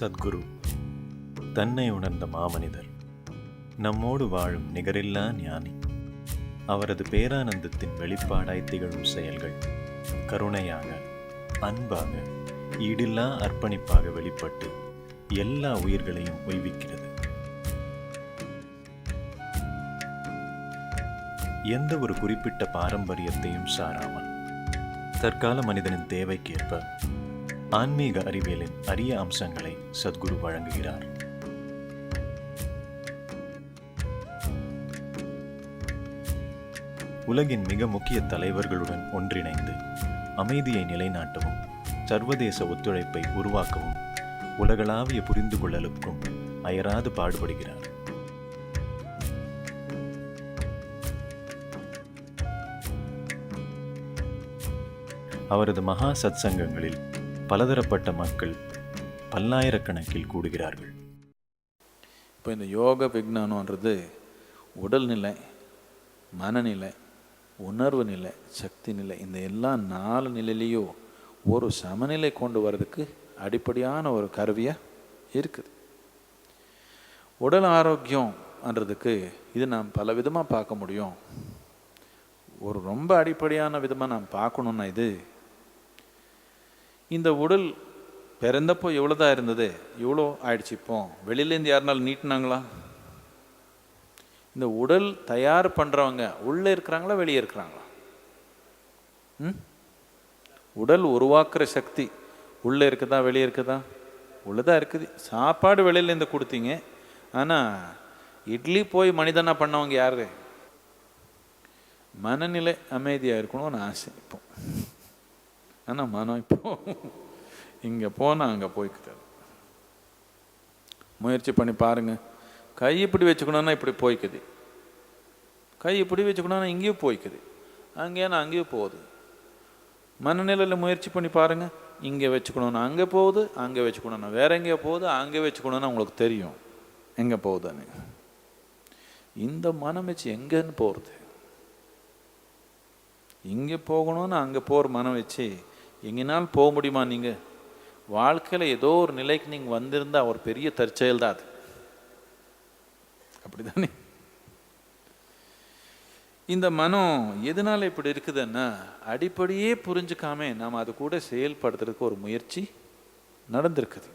சத்குரு தன்னை உணர்ந்த மாமனிதர் நம்மோடு வாழும் நிகரில்லா ஞானி. அவரது பேரானந்தத்தின் வெளிப்பாடாய் திகழும் செயல்கள் கருணையாக அன்பாக ஈடில்லா அர்ப்பணிப்பாக வெளிப்பட்டு எல்லா உயிர்களையும் உய்விக்கிறது. எந்த ஒரு குறிப்பிட்ட பாரம்பரியத்தையும் சாராமல் தற்கால மனிதனின் தேவைக்கேற்ப ஆன்மீக அறிவியலின் அரிய அம்சங்களை சத்குரு வழங்குகிறார். உலகின் மிக முக்கிய தலைவர்களுடன் ஒன்றிணைந்து அமைதியை நிலைநாட்டவும் சர்வதேச ஒத்துழைப்பை உருவாக்கவும் உலகளாவிய புரிந்து கொள்ளலுக்கும் அயராது பாடுபடுகிறார். அவரது மகா சத்சங்கங்களில் பலதரப்பட்ட மக்கள் பல்லாயிரக்கணக்கில் கூடுகிறார்கள். இப்போ இந்த யோக விஜானன்றது உடல்நிலை மனநிலை உணர்வு நிலை சக்தி நிலை இந்த எல்லா நாலு நிலையிலையும் ஒரு சமநிலை கொண்டு வர்றதுக்கு அடிப்படையான ஒரு கருவியாக இருக்குது. உடல் ஆரோக்கியம்ன்றதுக்கு இது நாம் பல விதமாக பார்க்க முடியும். ஒரு ரொம்ப அடிப்படையான விதமாக நாம் பார்க்கணுன்னா இது இந்த உடல் பிறந்தப்போ எவ்வளோ தான் இருந்தது? இவ்வளோ ஆயிடுச்சு இப்போ? வெளியிலேருந்து யாருனாலும் நீட்டினாங்களா? இந்த உடல் தயார் பண்ணுறவங்க உள்ளே இருக்கிறாங்களா வெளியே இருக்கிறாங்களா? ம்? உடல் உருவாக்குற சக்தி உள்ளே இருக்குதா வெளியே இருக்குதா? உள்ளதாக இருக்குது. சாப்பாடு வெளியிலேருந்து கொடுத்தீங்க. ஆனால் இட்லி போய் மனிதனாக பண்ணவங்க யாரு? மனநிலை அமைதியாக இருக்கணும்னு ஆசை இப்போ. ஆனால் மனம் இப்போ? இங்கே போனால் அங்கே போய்க்குது முயற்சி பண்ணி பாருங்க. கை இப்படி வச்சுக்கணும்னா இப்படி போய்க்குது. கை இப்படி வச்சுக்கணும்னா இங்கேயும் போய்க்குது. அங்கேனா அங்கேயும் போகுது. மனநிலையில் முயற்சி பண்ணி பாருங்க. இங்கே வச்சுக்கணும்னா அங்கே போகுது அங்கே வச்சுக்கணும்னா வேற எங்கேயோ போகுது அங்கே வச்சுக்கணும்னா உங்களுக்கு தெரியும். எங்கே போகுதுன்னு. இந்த மனம் வச்சு எங்கேன்னு போகிறது இங்கே போகணும்னு அங்கே போகிற மனம் வச்சு எங்கேனாலும் போக முடியுமா நீங்கள் வாழ்க்கையில் ஏதோ ஒரு நிலைக்கு நீங்கள் வந்திருந்தால் ஒரு பெரிய தற்செயல் தான் அது. அப்படிதானே? இந்த மனம் எதனால் இப்படி இருக்குதுன்னா அடிப்படையே புரிஞ்சுக்காம நாம் அது கூட செயல்படுத்துறதுக்கு ஒரு முயற்சி நடந்திருக்குது.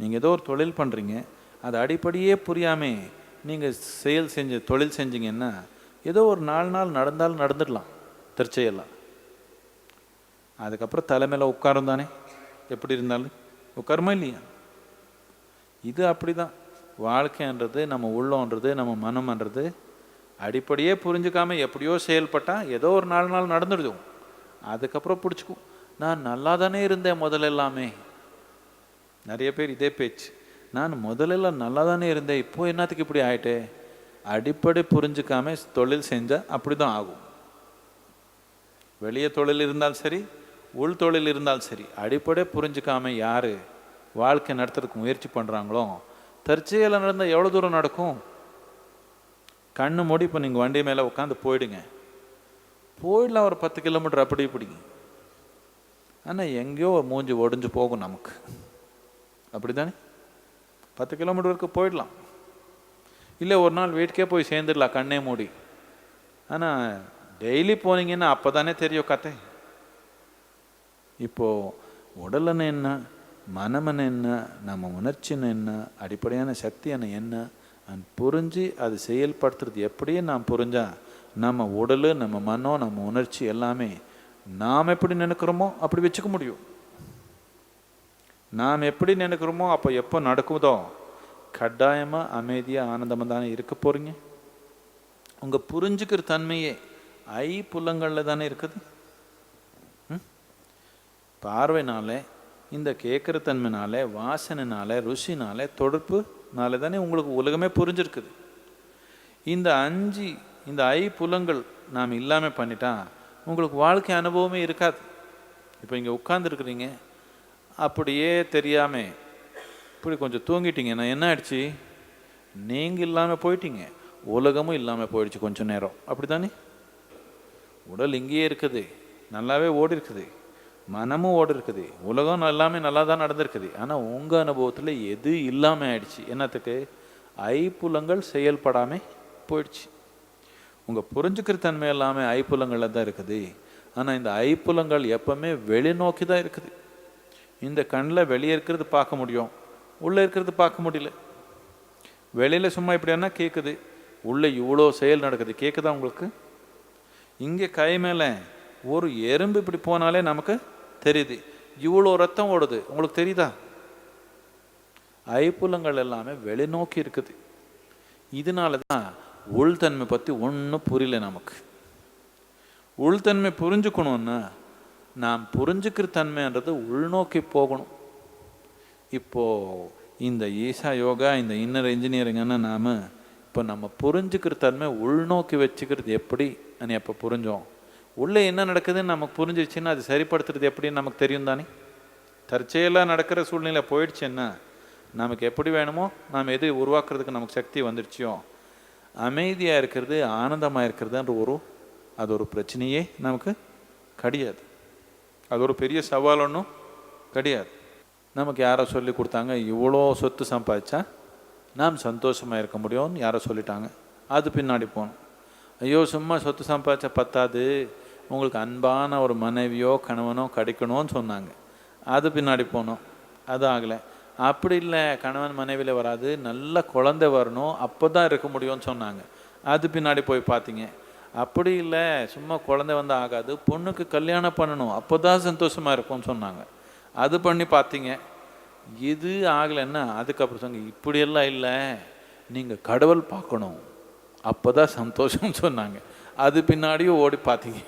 நீங்கள் ஏதோ ஒரு தொழில் பண்ணுறீங்க அது அடிப்படையே புரியாமல் நீங்கள் செயல் செஞ்சு தொழில் செஞ்சீங்கன்னா ஏதோ ஒரு நாலு நாள் நடந்தாலும் நடந்துடலாம் தற்செயலாம் அதுக்கப்புறம் தலைமையில் உட்காரும் தானே? எப்படி இருந்தாலும். உட்காருமா இல்லையா? இது அப்படிதான். வாழ்க்கைன்றது நம்ம உள்ளோன்றது நம்ம மனம்ன்றது அடிப்படையே புரிஞ்சுக்காம எப்படியோ செயல்பட்டால் ஏதோ ஒரு நாலு நாள் நடந்துடுவோம் அதுக்கப்புறம் பிடிச்சிக்கும். நான் நல்லா தானே இருந்தேன் முதல்ல எல்லாமே நிறைய பேர் இதே பேச்சு. நான் முதலெல்லாம் நல்லா தானே இருந்தேன். இப்போது என்னத்துக்கு இப்படி ஆயிட்டே? அடிப்படை புரிஞ்சுக்காம தொழில் செஞ்சால் அப்படி தான் ஆகும். வெளியே தொழில் இருந்தாலும் சரி உள் தொழில் இருந்தாலும் சரி அடிப்படை புரிஞ்சுக்காம யார் வாழ்க்கை நடத்துறதுக்கு முயற்சி பண்ணுறாங்களோ தற்செயலில் நடந்தால் எவ்வளோ தூரம் நடக்கும்? கண்ணு மூடி இப்போ நீங்கள் வண்டி மேலே உட்காந்து போயிடுங்க. போயிடலாம் ஒரு பத்து கிலோமீட்டர் அப்படி இப்படிங்க ஆனால் எங்கேயோ ஒரு மூஞ்சி ஒடிஞ்சு போகும் நமக்கு. அப்படி தானே பத்து கிலோமீட்டர் வரைக்கும் போயிடலாம். இல்லை ஒரு நாள் வீட்டுக்கே போய் சேர்ந்துடலாம் கண்ணே மூடி. ஆனால் டெய்லி போனீங்கன்னா அப்போ தானே தெரியும் கதை. இப்போது உடலன்னு என்ன மனமன்னு என்ன நம்ம உணர்ச்சின்னு என்ன அடிப்படையான சக்தி என்ன என்ன அண்ட் புரிஞ்சு அது செயல்படுத்துறது எப்படியே நாம் புரிஞ்சால் நம்ம உடல் நம்ம மனம் நம்ம உணர்ச்சி எல்லாமே நாம் எப்படி நினைக்கிறோமோ அப்படி வச்சுக்க முடியும். நாம் எப்படி நினைக்கிறோமோ அப்போ எப்போ நடக்குதோ கட்டாயமாக அமைதியாக ஆனந்தமாக தானே இருக்க போகிறீங்க உங்கள் புரிஞ்சுக்கிற தன்மையே ஐ புலங்களில் தானே இருக்குது? பார்வைனால இந்த கேட்குற தன்மைனால வாசனைனால ருசினால தொடர்புனால தானே உங்களுக்கு உலகமே புரிஞ்சிருக்குது. இந்த அஞ்சு இந்த ஐ புலங்கள் நாம் இல்லாமல் பண்ணிட்டா உங்களுக்கு வாழ்க்கை அனுபவமே இருக்காது. இப்போ இங்கே உட்காந்துருக்குறீங்க அப்படியே தெரியாமல் இப்படி கொஞ்சம் தூங்கிட்டீங்கன்னா என்ன ஆயிடுச்சு? நீங்கள் இல்லாமல் போயிட்டீங்க உலகமும் இல்லாமல் போயிடுச்சு கொஞ்சம் நேரம். அப்படி தானே உடல் இங்கேயே இருக்குது நல்லாவே ஓடி இருக்குது மனமும் ஓடி இருக்குது உலகம் எல்லாமே நல்லா தான் நடந்திருக்குது. ஆனால் உங்கள் அனுபவத்தில் எது இல்லாமல் ஆயிடுச்சு? என்னத்துக்கு? ஐப்புலங்கள் செயல்படாமல் போயிடுச்சு. உங்கள் புரிஞ்சுக்கிற தன்மை எல்லாமே ஐப்புலங்களில் தான் இருக்குது. ஆனால் இந்த ஐப்புலங்கள் எப்பவுமே வெளிநோக்கி தான் இருக்குது. இந்த கண்ணில் வெளியே இருக்கிறது பார்க்க முடியும். உள்ளே இருக்கிறது பார்க்க முடியல. வெளியில் சும்மா இப்படின்னா கேட்குது உள்ளே இவ்வளோ செயல் நடக்குது. கேட்குதா உங்களுக்கு? இங்கே கை மேலே ஒரு எறும்பு இப்படி போனாலே நமக்கு தெரியுது. இவ்வளோ ரத்தம் ஓடுது. உங்களுக்கு தெரியுதா? ஐப்புலங்கள் எல்லாமே வெளிநோக்கி இருக்குது. இதனால தான் உள்தன்மை பற்றி ஒன்றும் புரியல நமக்கு. உள்தன்மை புரிஞ்சுக்கணுன்னா நாம் புரிஞ்சுக்கிற தன்மைன்றது உள்நோக்கி போகணும். இப்போ இந்த ஈசா யோகா இந்த இன்னர் இன்ஜினியரிங்னா நாம் இப்போ நம்ம புரிஞ்சுக்கிற தன்மை உள்நோக்கி வச்சுக்கிறது எப்படி? அப்போ புரிஞ்சோம். உள்ளே என்ன நடக்குதுன்னு நமக்கு புரிஞ்சிச்சுன்னா அது சரிப்படுத்துறது எப்படின்னு நமக்கு தெரியும் தானே? தற்செயலாக நடக்கிற சூழ்நிலை போயிடுச்சுன்னா நமக்கு எப்படி வேணுமோ நாம் எது உருவாக்குறதுக்கு நமக்கு சக்தி வந்துடுச்சியோ அமைதியாக இருக்கிறது ஆனந்தமாக இருக்கிறதுன்ற ஒரு அது ஒரு பிரச்சனையே நமக்கு கிடையாது. அது ஒரு பெரிய சவால் ஒன்றும் கிடையாது. நமக்கு யாரோ சொல்லி கொடுத்தாங்க இவ்வளோ சொத்து சம்பாதிச்சா நாம் சந்தோஷமாக இருக்க முடியும்னு யாரோ சொல்லிட்டாங்க. அது பின்னாடி போகணும். ஐயோ சும்மா சொத்து சம்பாதிச்சா பத்தாது. உங்களுக்கு அன்பான ஒரு மனைவியோ கணவனோ கிடைக்கணும்னு சொன்னாங்க. அது பின்னாடி போனோம். அது ஆகலை. அப்படி இல்லை கணவன் மனைவியில் வராது. நல்ல குழந்தை வரணும். அப்போ தான் இருக்க முடியும்னு சொன்னாங்க. அது பின்னாடி போய் பார்த்தீங்க. அப்படி இல்லை சும்மா குழந்தை வந்து ஆகாது. பொண்ணுக்கு கல்யாணம் பண்ணணும். அப்போ தான் சந்தோஷமாக இருக்கும்னு சொன்னாங்க. அது பண்ணி பார்த்தீங்க. இது ஆகலைன்னா அதுக்கப்புறம் சொன்னாங்க இப்படியெல்லாம் இல்லை. நீங்கள் கடவுள் பார்க்கணும். அப்போ தான் சந்தோஷம்னு சொன்னாங்க. அது பின்னாடியும் ஓடி பார்த்தீங்க.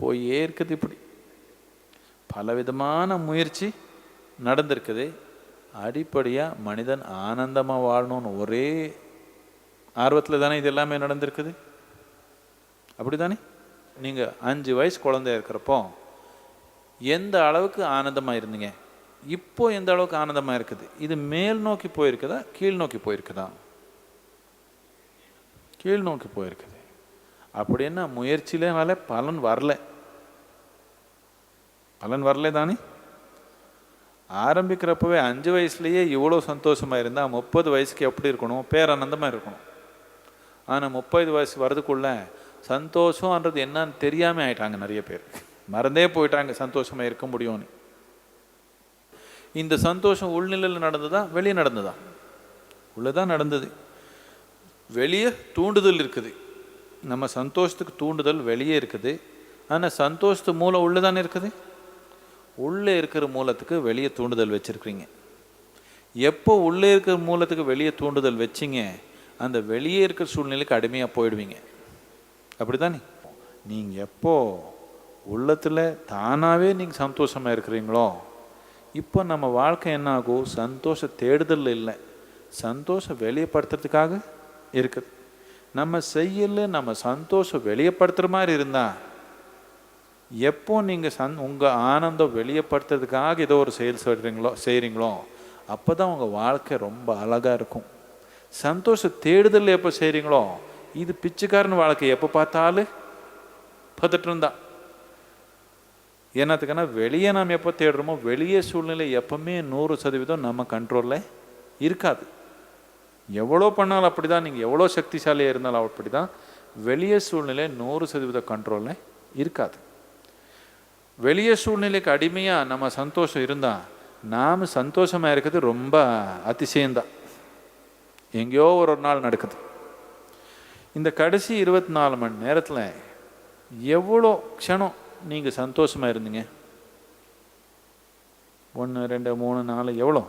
போயே இருக்குது இப்படி. பலவிதமான முயற்சி நடந்திருக்குது. அடிப்படையாக மனிதன் ஆனந்தமாக வாழணும்னு ஒரே ஆர்வத்தில் தானே இது எல்லாமே நடந்திருக்குது? அப்படி தானே நீங்கள் அஞ்சு வயசு குழந்தையா இருக்கிறப்போ எந்த அளவுக்கு ஆனந்தமாக இருந்தீங்க? இப்போ எந்த அளவுக்கு ஆனந்தமாக இருக்குது? இது மேல் நோக்கி போயிருக்குதா? கீழ் நோக்கி போயிருக்குதா? கீழ் நோக்கி போயிருக்குது. அப்படின்னா முயற்சியிலனால பலன் வரல. பலன் வரல தானே? ஆரம்பிக்கிறப்பவே அஞ்சு வயசுலேயே இவ்வளோ சந்தோஷமாக இருந்தால் முப்பது வயசுக்கு எப்படி இருக்கணும்? பேரானந்தமாக இருக்கணும். ஆனால் முப்பது வயசு வரதுக்குள்ள சந்தோஷம்ன்றது என்னன்னு தெரியாமல் ஆயிட்டாங்க நிறைய பேர். மறந்தே போயிட்டாங்க சந்தோஷமாக இருக்க முடியும்னு. இந்த சந்தோஷம் உள்நிலையில் நடந்ததா? வெளியே நடந்ததா? உள்ளதான் நடந்தது. வெளியே தூண்டுதல் இருக்குது. நம்ம சந்தோஷத்துக்கு தூண்டுதல் வெளியே இருக்குது. ஆனால் சந்தோஷத்து மூலம் உள்ளே தானே இருக்குது? உள்ளே இருக்கிற மூலத்துக்கு வெளியே தூண்டுதல் வச்சுருக்கிறீங்க. எப்போ உள்ளே இருக்கிற மூலத்துக்கு வெளியே தூண்டுதல் வச்சிங்க அந்த வெளியே இருக்கிற சூழ்நிலைக்கு அடிமையாக போயிடுவீங்க. அப்படி தானே நீங்கள் எப்போ உள்ளத்தில் தானாகவே நீங்கள் சந்தோஷமாக இருக்கிறீங்களோ இப்போ நம்ம வாழ்க்கை என்ன ஆகும்? சந்தோஷ தேடுதல் இல்லை. சந்தோஷம் வெளியப்படுத்துறதுக்காக இருக்குது. நம்ம செய்யல நம்ம சந்தோஷம் வெளியப்படுத்துகிற மாதிரி இருந்தால் எப்போ நீங்கள் சந் உங்கள் ஆனந்தம் வெளியப்படுத்துறதுக்காக ஏதோ ஒரு செயல் செய்கிறீங்களோ செய்கிறீங்களோ அப்போ தான் உங்கள் வாழ்க்கை ரொம்ப அழகாக இருக்கும். சந்தோஷ தேடுதல் எப்போ செய்கிறீங்களோ இது பிச்சைக்காரன் வாழ்க்கை எப்போ பார்த்தாலும் பார்த்துட்டு இருந்தா. என்னத்துக்குன்னா வெளியே நாம் எப்போ தேடுறோமோ வெளியே சூழ்நிலை எப்பவுமே நூறு சதவீதம் நம்ம கண்ட்ரோலில் இருக்காது. எவ்வளோ பண்ணாலும் அப்படி தான் நீங்கள் எவ்வளோ சக்திசாலியாக இருந்தாலும் அப்படி தான் வெளியே சூழ்நிலை நூறு சதவீத கண்ட்ரோலில் இருக்காது. வெளியே சூழ்நிலைக்கு அடிமையாக நம்ம சந்தோஷம் இருந்தால் நாம் சந்தோஷமாக இருக்கிறது ரொம்ப அதிசயம்தான். எங்கேயோ ஒரு நாள் நடக்குது. இந்த கடைசி இருபத்தி நாலு மணி நேரத்தில் எவ்வளோ க்ஷணம் நீங்கள் சந்தோஷமாக இருந்தீங்க? ஒன்று ரெண்டு மூணு நாலு எவ்வளோ?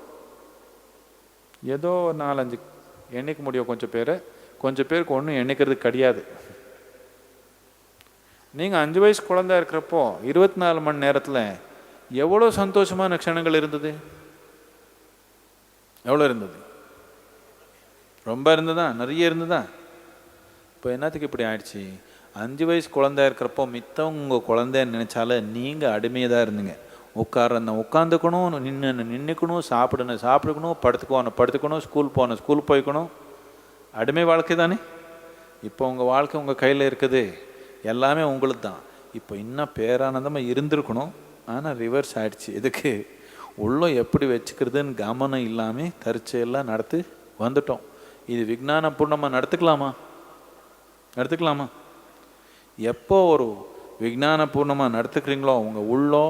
ஏதோ ஒரு நாலஞ்சு எண்ணிக்க முடியும் கொஞ்சம் பேரை. கொஞ்சம் பேருக்கு ஒன்றும் எண்ணிக்கிறது கிடையாது. நீங்கள் அஞ்சு வயசு குழந்தை இருக்கிறப்போ இருபத்தி நாலு மணி நேரத்தில் எவ்வளோ சந்தோஷமான க்ஷணங்கள் இருந்தது? எவ்வளோ இருந்தது? ரொம்ப இருந்ததா? நிறைய இருந்ததா? இப்போ என்னத்துக்கு இப்படி ஆயிடுச்சு? அஞ்சு வயசு குழந்தையா இருக்கிறப்போ மித்தவங்க உங்கள் குழந்தைன்னு நினச்சால நீங்கள் அடிமையாக தான் இருந்தீங்க. உட்காரன்னு உட்காந்துக்கணும் நின்று நின்றுக்கணும் சாப்பிடணும் சாப்பிடுக்கணும் படுத்துக்கணும் படுத்துக்கணும் ஸ்கூல் போகணும் ஸ்கூல் போய்க்கணும். அடிமை வாழ்க்கை தானே? இப்போ உங்கள் வாழ்க்கை உங்கள் கையில் இருக்குது. எல்லாமே உங்களுக்கு தான். இப்போ இன்னும் பேரானந்தமாக இருந்திருக்கணும். ஆனால் ரிவர்ஸ் ஆயிடுச்சு. எதுக்கு? உள்ளே எப்படி வச்சுக்கிறதுன்னு கவனம் இல்லாமல் தற்செயலாக நடத்தி வந்துட்டோம். இது விஜானபூர்ணமாக நடத்துக்கலாமா? நடத்துக்கலாமா? எப்போ ஒரு விஜானபூர்ணமாக நடத்துக்கிறீங்களோ உங்கள் உள்ளோ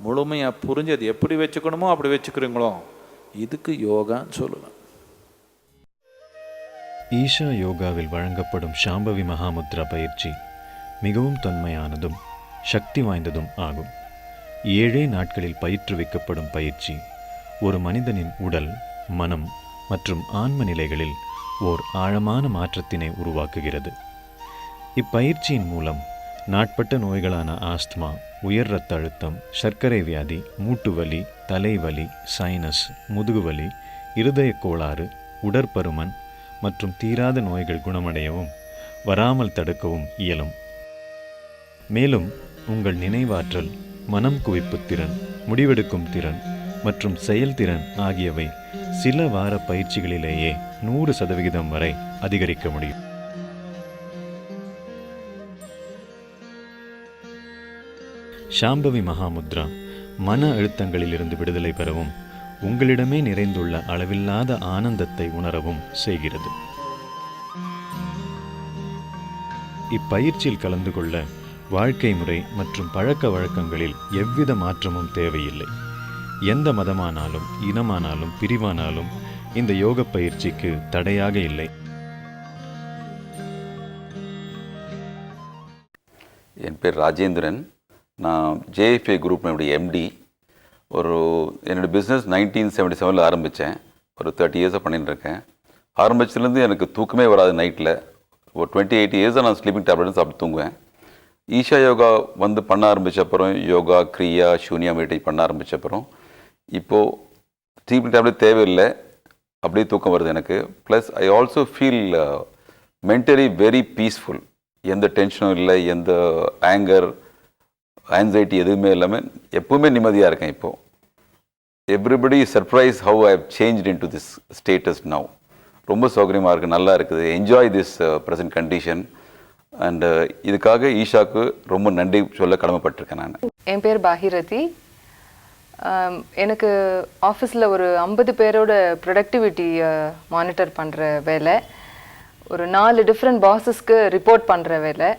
முழுமையாக புரிஞ்சு அது எப்படி வச்சுக்கணுமோ அப்படி வச்சுக்கிறீங்களோ? இதுக்கு யோகான்னு சொல்லலாம் ஈஷா யோகாவில் வழங்கப்படும் ஷாம்பவி மகாமுத்ரா பயிற்சி மிகவும் தொன்மையானதும் சக்தி வாய்ந்ததும் ஆகும். ஏழே நாட்களில் பயிற்றுவிக்கப்படும் பயிற்சி ஒரு மனிதனின் உடல் மனம் மற்றும் ஆன்ம நிலைகளில் ஓர் ஆழமான மாற்றத்தினை உருவாக்குகிறது. இப்பயிற்சியின் மூலம் நாட்பட்ட நோய்களான ஆஸ்துமா உயர் இரத்த அழுத்தம் சர்க்கரை வியாதி மூட்டுவலி தலைவலி சைனஸ் முதுகுவலி இருதய கோளாறு உடற்பருமன் மற்றும் தீராத நோய்கள் குணமடையவும் வராமல் தடுக்கவும் இயலும். மேலும் உங்கள் நினைவாற்றல் மனம் குவிப்பு திறன் முடிவெடுக்கும் திறன் மற்றும் செயல்திறன் ஆகியவை சில வார பயிற்சிகளிலேயே நூறு சதவிகிதம் வரை அதிகரிக்க முடியும். ஷாம்பவி மகாமுத்ரா மன அழுத்தங்களிலிருந்து விடுதலை பெறவும் உங்களிடமே நிறைந்துள்ள அளவில்லாத ஆனந்தத்தை உணரவும் செய்கிறது. இப்பயிற்சியில் கலந்து கொள்ள வாழ்க்கை முறை மற்றும் பழக்க வழக்கங்களில் எவ்வித மாற்றமும் தேவையில்லை. எந்த மதமானாலும் இனமானாலும் பிரிவானாலும் இந்த யோக பயிற்சிக்கு தடையாக இல்லை. என் பேர் ராஜேந்திரன். நான் ஜேஎஃப்ஏ குரூப்னுடைய எம்டி ஒரு என்னோடய பிஸ்னஸ் நைன்டீன் செவன்ட்டி செவனில் ஆரம்பித்தேன் ஒரு தேர்ட்டி இயர்ஸாக பண்ணிட்டுருக்கேன். ஆரம்பிச்சதுலேருந்து எனக்கு தூக்கமே வராது நைட்டில் ஒரு டுவெண்ட்டி எயிட் இயர்ஸாக நான் ஸ்லீப்பிங் டேப்லெட் சாப்பிட்டு தூங்குவேன். ஈஷா யோகா வந்து பண்ண ஆரம்பித்த அப்புறம் யோகா கிரியா சூன்யா மெடிடேட் பண்ண ஆரம்பித்த அப்புறம் இப்போது ஸ்லீப்பிங் டேப்லெட் தேவையில்லை. அப்படியே தூக்கம் வருது எனக்கு. Plus I also feel mentally very peaceful எந்த டென்ஷனும் இல்லை எந்த ஆங்கர் ஆன்சைட்டி எதுவுமே இல்லாமல் எப்பவுமே நிம்மதியாக இருக்கேன் இப்போது everybody surprise how I have change in to this status now ரொம்ப சௌகரியமாக இருக்குது நல்லா இருக்குது. Enjoy this present condition and இதுக்காக ஈஷாக்கு ரொம்ப நன்றி சொல்ல கடமைப்பட்டிருக்கேன் நான். என் பேர் பாகிரதி. எனக்கு ஆஃபீஸில் ஒரு ஐம்பது பேரோட ப்ரொடக்டிவிட்டி மானிட்டர் பண்ணுற வேலை. ஒரு நாலு டிஃப்ரெண்ட் பாஸஸ்க்கு ரிப்போர்ட் பண்ணுற வேலை.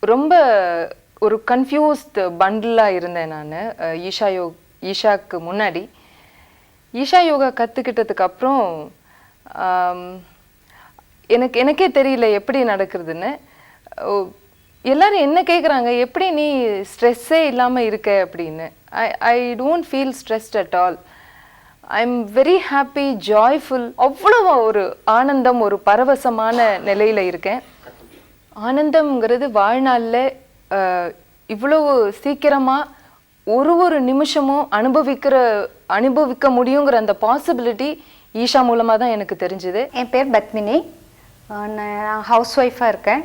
ரொம்ப ஒரு கன்ஃபியூஸ்ட் பண்டிலாக இருந்தேன் நான். ஈஷா யோ ஈஷாக்கு முன்னாடி. ஈஷா யோகா கற்றுக்கிட்டதுக்கு அப்புறம் எனக்கு எனக்கே தெரியல எப்படி நடக்கிறதுன்னு. எல்லாரும் என்ன கேட்குறாங்க எப்படி நீ ஸ்ட்ரெஸ்ஸே இல்லாமல் இருக்க அப்படின்னு. I I don't feel stressed at all I am very happy joyful அவ்வளோ ஒரு ஆனந்தம் ஒரு பரவசமான நிலையில் இருக்கேன். ஆனந்தம்ங்கிறது வாழ்நாளில் இவ்வளவு சீக்கிரமாக ஒரு ஒரு நிமிஷமும் அனுபவிக்கிற அனுபவிக்க முடியுங்கிற அந்த பாசிபிலிட்டி ஈஷா மூலமாக தான் எனக்கு தெரிஞ்சுது. என் பேர் பத்மினி. நான் ஹவுஸ் ஒய்ஃபாக இருக்கேன்.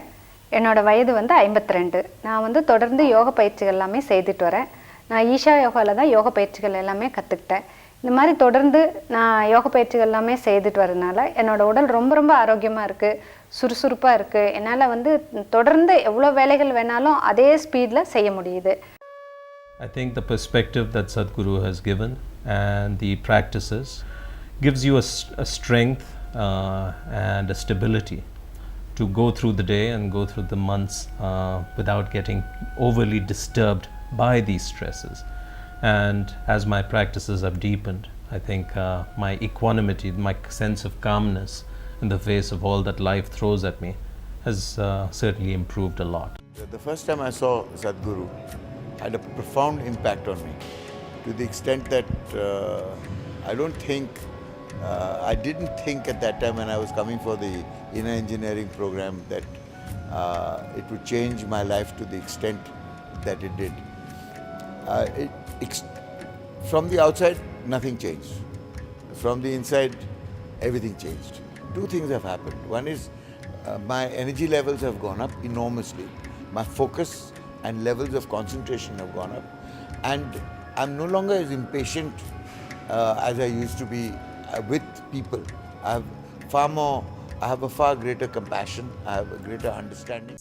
என்னோடய வயது வந்து 52 நான் வந்து தொடர்ந்து யோக பயிற்சிகள் எல்லாமே செய்துட்டு வரேன். நான் ஈஷா யோகாவில் தான் யோக பயிற்சிகள் எல்லாமே கற்றுக்கிட்டேன் இந்த மாதிரி தொடர்ந்து நான் யோக பயிற்சிகள் எல்லாமே செய்துட்டு வரதுனால என்னோட உடல் ரொம்ப ரொம்ப ஆரோக்கியமாக இருக்குது சுறுசுறுப்பாக இருக்குது என்னால் வந்து தொடர்ந்து எவ்வளோ வேலைகள் வேணாலும் அதே ஸ்பீடில் செய்ய முடியுது I think the perspective that Sadhguru has given and the practices gives you a, s- a strength uh, and a stability to go through the day and go through the months uh, without getting overly disturbed by these stresses. And as my practices have deepened, I think uh, my equanimity, my sense of calmness in the face of all that life throws at me has uh, certainly improved a lot. The first time I saw Sadhguru had a profound impact on me to the extent that uh, I don't think, uh, I didn't think at that time when I was coming for the inner engineering program that uh, it would change my life to the extent that it did. Uh, from the outside, nothing changed. From the inside, everything changed. Two things have happened. One is uh, my energy levels have gone up enormously. My focus and levels of concentration have gone up. And I'm no longer as impatient uh, as I used to be uh, with people. I have far more, I have a far greater compassion, I have a greater understanding.